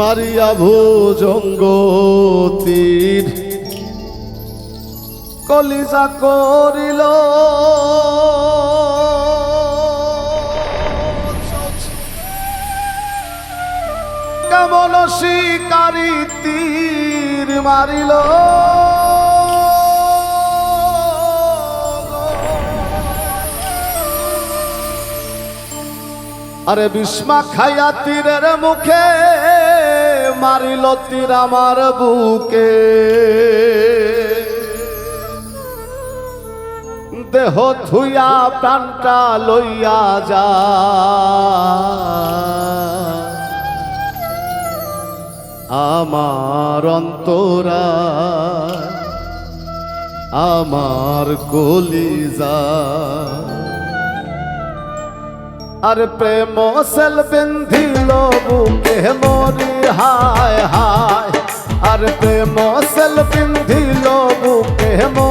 মারিয়া ভুজঙ্গ কলিজা করিল। কেমন শিকারি তীর মারিল। আরে বিস্মা খাইয়া তীরের মুখে মারিল তীর আমার বুকে। দেহ থুইয়া প্রাণটা লইয়া যা। আমার অন্তরা আমার কলিজা। আর প্রেম সেল বিন্ধিল বুকে মরি হায় হায়। আর প্রেম সেল বিন্ধিল বুকে মরি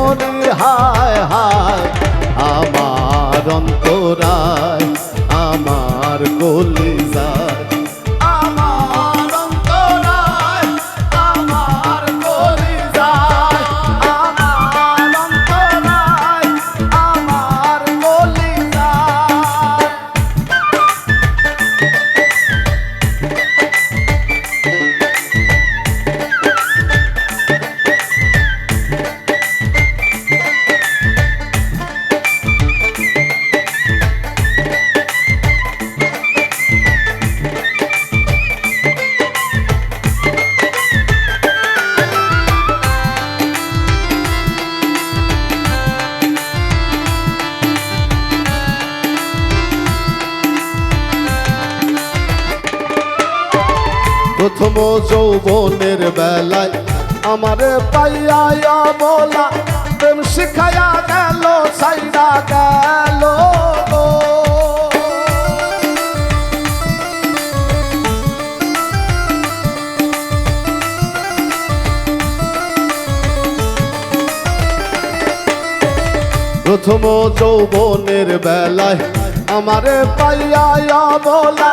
প্রথম যৌবনের বেলায় আমারে পাইয়া বলা প্রেম শিখাইয়া গেল সাইডা গেল প্রথম যৌবনের বেলায় আমারে পাইয়া বলা,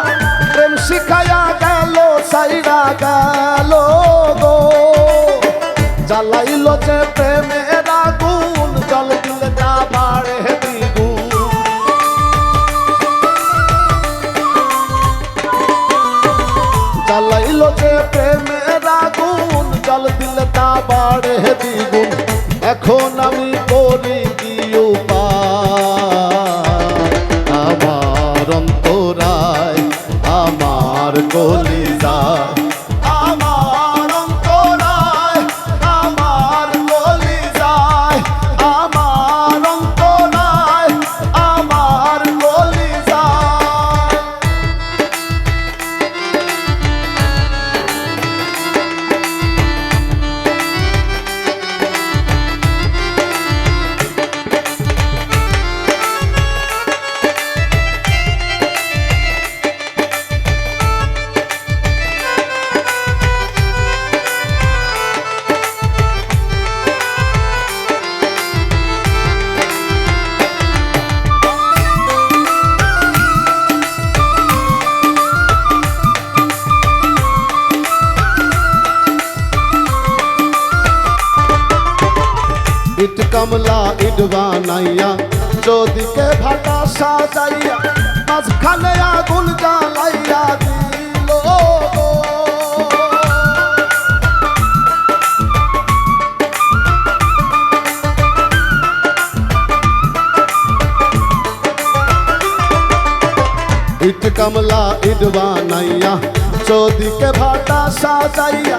প্রেম শিখাইয়া গেল সাইরা গেল গো। জ্বালাইল যে প্রেমের আগুন, জল দিলে না বাড়ে দ্বিগুণ। জ্বালাইল যে প্রেমের আগুন, জল দিলে তা বাড়ে দ্বিগুণ। এখন আমি করি কি উপায়? আমার কামলা ইট বানাইয়া চোদিকে ভাটা সাজাইয়া, মাঝখানে আগুন জ্বালাইয়া দিল ইট কামলা ইট বানাইয়া চোদিকে ভাটা সাজাইয়া,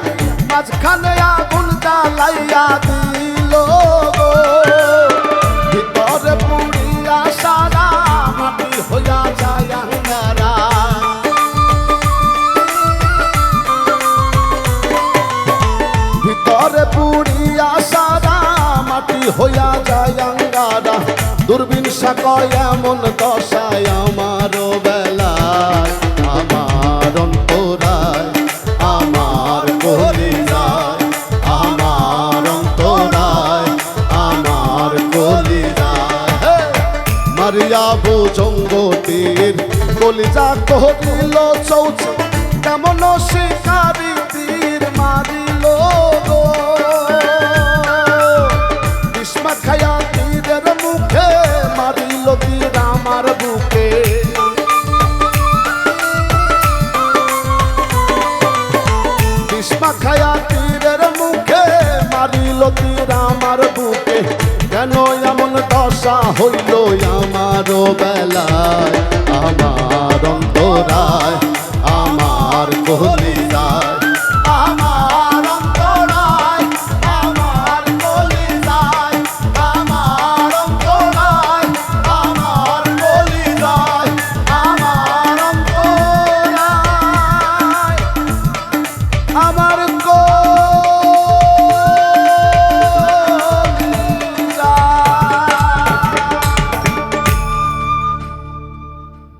মাঝখানে আগুন জ্বালাইয়া দিল। ভিতরে পুড়িয়া সারা মাটি হইয়া যায় আঙ্গারা। ভিতরে পুড়িয়া সারা মাটি হইয়া যায় আঙ্গারা। দূরবীন সাকয় এমন দশায় কলিজা কহিল চৌচ, কেমন শিকারি তীর মারিল গো। বিস্মা খায়া তীরের মুখে মারিল তীর আমার বুকে। বিস্মা খায়া তীরের মুখে মারিল তীর আমার বুকে। কেন এমন দশা হইল আমার বেলায়? আমার অন্তরায় আমার কলিজায়